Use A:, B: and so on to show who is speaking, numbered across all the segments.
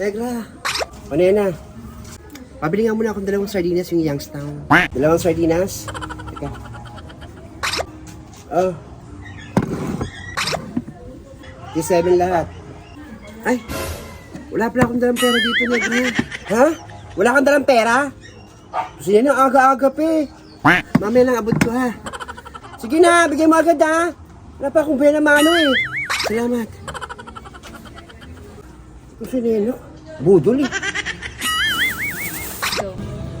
A: Negra. O nena. Pabili nga muna akong dalawang sardinas yung Youngstown. Dalawang sardinas. Teka. Oh. 57 lahat. Ay, wala pala akong dalang pera dito, Negra. Ha? Wala kang dalang pera? Gusto niya na aga-aga pa eh. Mamaya lang abot ko ha. Sige na, bigay mo agad ha. Wala pa akong pera mano eh. Salamat. Gusto niya no? Budol eh.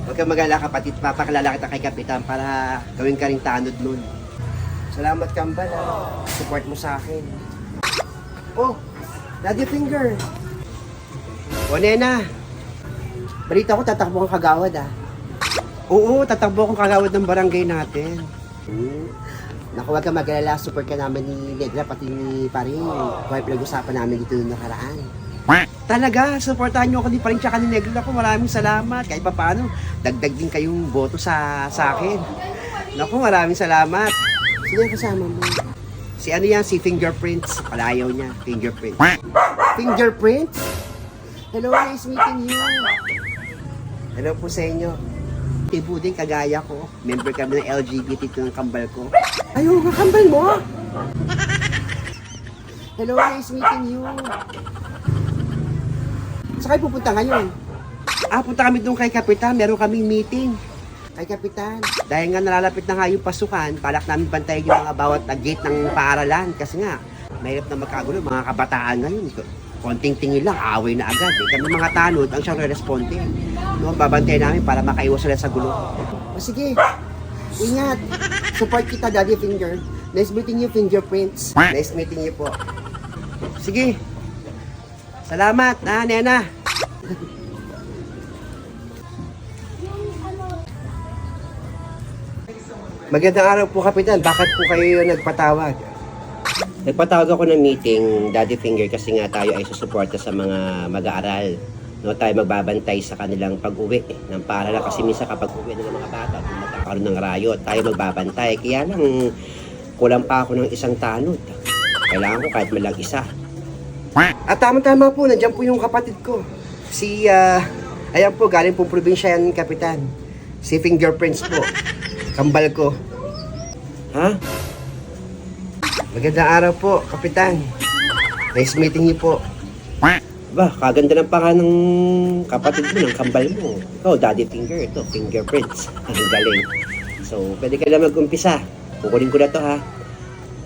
A: Huwag kang mag-alala kapatid, papakalala kita kay Kapitan para gawin ka rin tanod nun. Salamat Kambal ha. Support mo sa akin. Oh, Daddy Finger. O Nena, balita ko tatakbo kang kagawad ah. Oo, tatakbo akong kagawad ng barangay natin. Hmm. Naku, huwag ka mag-alala, support ka namin ni Negra, pati ni Paring. Kaya pinag-usapan namin dito nung nakaraan. Talaga, supportahan nyo ako ni Paring tsaka ni Negra. Naku, maraming salamat. Kahit pa paano, dagdag din kayong boto sa, sa akin. Naku, maraming salamat. Sino yung kasama mo? Si ano yan, si Fingerprints. Palayaw niya, Fingerprints. Fingerprints? Hello, nice meeting you. Hello po sa inyo. Ibu din kagaya ko. Member kami ng LGBT ito ng kambal ko. Ayaw ka kambal mo? Hello, nice meeting you. Saan kayo pupunta ngayon? Ah, punta kami doon kay Kapitan. Meron kaming meeting. Kay Kapitan. Dahil nga nalalapit na nga yung pasukan, palak namin bantayan yung mga bawat na gate ng paaralan. Kasi nga, mahirap na magkagulo. Mga kabataan ngayon. Konting tingin lang, away na agad. Eh. Kami mga tanod, ang siyang responde. No, babantayan namin para makaiwas sila sa gulo. O sige, ingat. Support kita, Daddy Finger. Nice meeting you, Fingerprints. Nice meeting you po. Sige. Salamat, ha, Nena. Magandang araw po, Kapitan. Bakit po kayo nagpatawag? Nagpatawag ako ng meeting, Daddy Finger, kasi nga tayo ay susuporta sa mga mag-aaral. No, tayo magbabantay sa kanilang pag-uwi ng paaralan kasi minsan kapag uwi ng mga bata, magkakaroon ng riot, tayo magbabantay. Kaya lang, kulang pa ako ng isang tanod. Kailangan ko kahit malang isa. At tama-tama po, nandiyan po yung kapatid ko. Si, ah, ayan po, galing po probinsya yan, Kapitan. Si Fingerprints po. Kambal ko. Ha? Magandang araw po, Kapitan. Nice meeting niyo po. Ba, kaganda ng pangalan ng kapatid mo, ng kambal mo. Ikaw, Daddy Finger, ito, Fingerprints. Ang galing. So, pwede ka na mag-umpisa. Kukunin ko na to ha.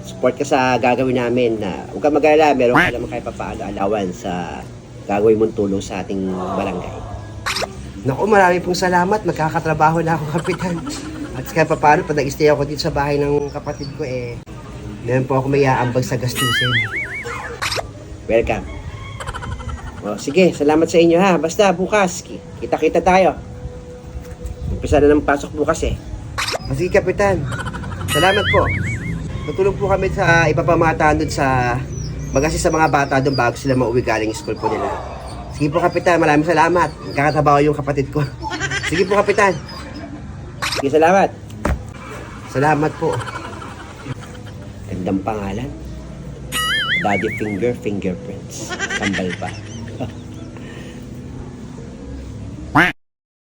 A: Support ka sa gagawin namin na huwag ka mag-alala, meron ka naman kahit papaano allowance sa gagawin mong tulong sa ating barangay. Naku, marami pong salamat. Magkakatrabaho na ako, Kapitan. At kaya paano, pag nag-stay ako dito sa bahay ng kapatid ko, eh, meron po ako may aambag sa gastusin. Welcome. O, sige, salamat sa inyo ha. Basta bukas, ki- kita-kita tayo. Umpisa na ng pasok bukas eh. O, sige, Kapitan. Salamat po. Tutulong po kami sa iba pa sa magasi sa mga bata doon bago sila mauwi galing school po nila. Sige po, Kapitan. Maraming salamat. Kakatrabaho yung kapatid ko. Sige po, Kapitan. Sige, salamat. Salamat po. Gandang pangalan. Daddy Finger Fingerprints. Kambal pa.